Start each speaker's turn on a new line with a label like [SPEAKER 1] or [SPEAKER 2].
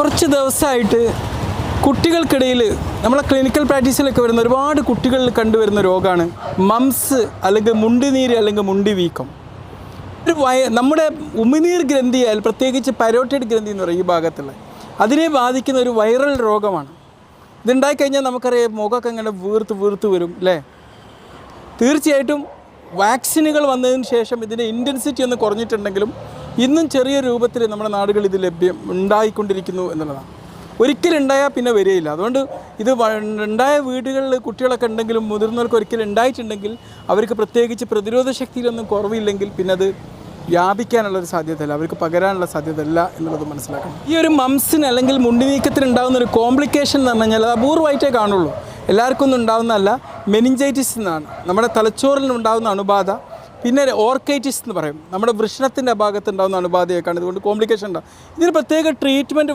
[SPEAKER 1] കുറച്ച് ദിവസമായിട്ട് കുട്ടികൾക്കിടയിൽ നമ്മളെ ക്ലിനിക്കൽ പ്രാക്ടീസിലൊക്കെ വരുന്ന ഒരുപാട് കുട്ടികളിൽ കണ്ടുവരുന്ന രോഗമാണ് മംസ് അല്ലെങ്കിൽ മുണ്ടിനീര് അല്ലെങ്കിൽ മുണ്ടി വീക്കം ഒരു വയ നമ്മുടെ ഉമിനീർ ഗ്രന്ഥിയാൽ പ്രത്യേകിച്ച് പരോട്ടൈഡ് ഗ്രന്ഥി എന്ന് പറയും ഈ ഭാഗത്തുള്ള അതിനെ ബാധിക്കുന്ന ഒരു വൈറൽ രോഗമാണ്. ഇതുണ്ടായിക്കഴിഞ്ഞാൽ നമുക്കറിയാം മുഖമൊക്കെ ഇങ്ങനെ വീർത്ത് വീർത്ത് വരും അല്ലേ? തീർച്ചയായിട്ടും വാക്സിനുകൾ വന്നതിന് ശേഷം ഇതിന്റെ ഇന്റൻസിറ്റി ഒന്ന് കുറഞ്ഞിട്ടുണ്ടെങ്കിലും ഇന്നും ചെറിയ രൂപത്തിൽ നമ്മുടെ നാടുകളിൽ ഇത് ലഭ്യം ഉണ്ടായിക്കൊണ്ടിരിക്കുന്നു എന്നുള്ളതാണ്. ഒരിക്കലും ഉണ്ടായാൽ പിന്നെ വരികയില്ല. അതുകൊണ്ട് ഇത് ഉണ്ടായ വീടുകളിൽ കുട്ടികളൊക്കെ ഉണ്ടെങ്കിലും മുതിർന്നവർക്ക് ഒരിക്കലും ഉണ്ടായിട്ടുണ്ടെങ്കിൽ അവർക്ക് പ്രത്യേകിച്ച് പ്രതിരോധ ശക്തിയിലൊന്നും കുറവില്ലെങ്കിൽ പിന്നെ അത് വ്യാപിക്കാനുള്ള ഒരു സാധ്യതയില്ല. അവർക്ക് പകരാനുള്ള സാധ്യതയില്ല എന്നുള്ളത് മനസ്സിലാക്കണം. ഈ ഒരു മംസിന് അല്ലെങ്കിൽ മുണ്ടി നീക്കത്തിന് ഉണ്ടാകുന്ന ഒരു കോംപ്ലിക്കേഷൻ എന്ന് പറഞ്ഞു കഴിഞ്ഞാൽ അത് അപൂർവമായിട്ടേ കാണുള്ളൂ. എല്ലാവർക്കും ഒന്നും ഉണ്ടാകുന്നതല്ല മെനിഞ്ചൈറ്റിസ് എന്നാണ്. നമ്മുടെ തലച്ചോറിൽ ഉണ്ടാകുന്ന അണുബാധ പിന്നെ ഓർക്കൈറ്റിസ് എന്ന് പറയും. നമ്മുടെ വൃഷണത്തിന്റെ ഭാഗത്ത് ഉണ്ടാകുന്ന അണുബാധയൊക്കെയാണ്. ഇതുകൊണ്ട് കോംപ്ലിക്കേഷൻ ഉണ്ടാകും. ഇതിന് പ്രത്യേക ട്രീറ്റ്മെന്റ്